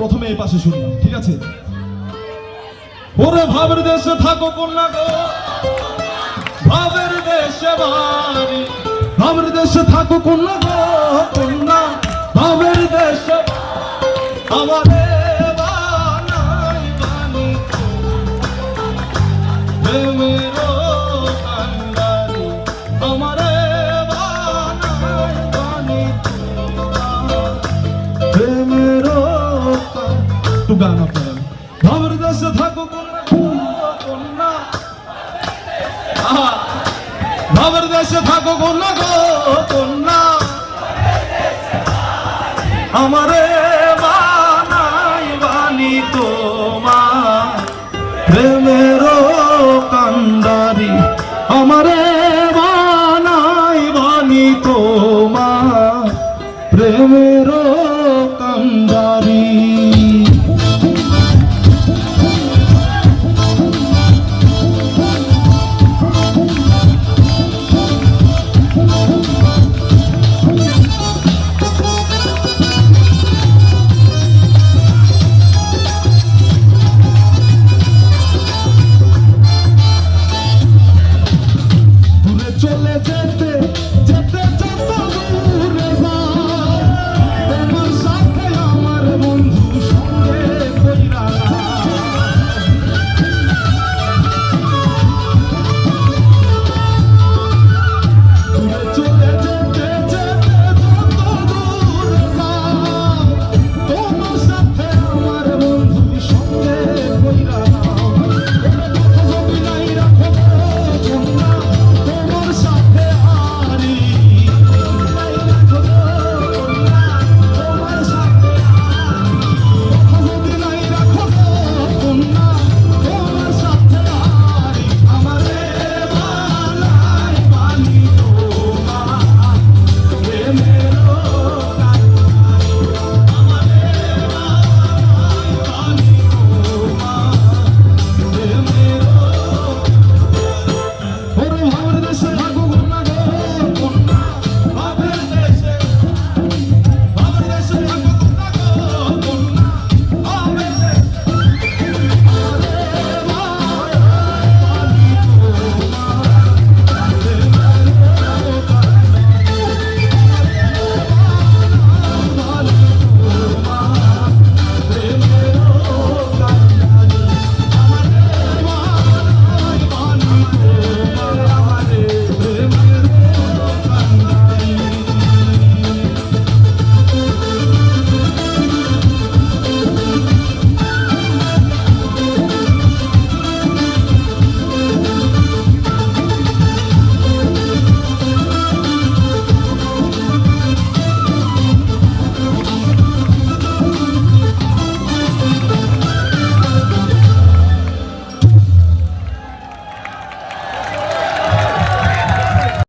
প্রথমে এই পাশে শুনলাম, ঠিক আছে? ওরে ভাবের দেশে থাকো কন্যা গো। ভাবের দেশে ভাবের দেশে থাকো কন্যা গো, কন্যা। একটু গান আপনারা। ভাবের দেশে থাকো কন্যা ভাবের দেশে থাকো কন্যা গো কন্যা আমারে বানাই বানি তোমার। প্রেমের কান্দারি আমারে প্রেমের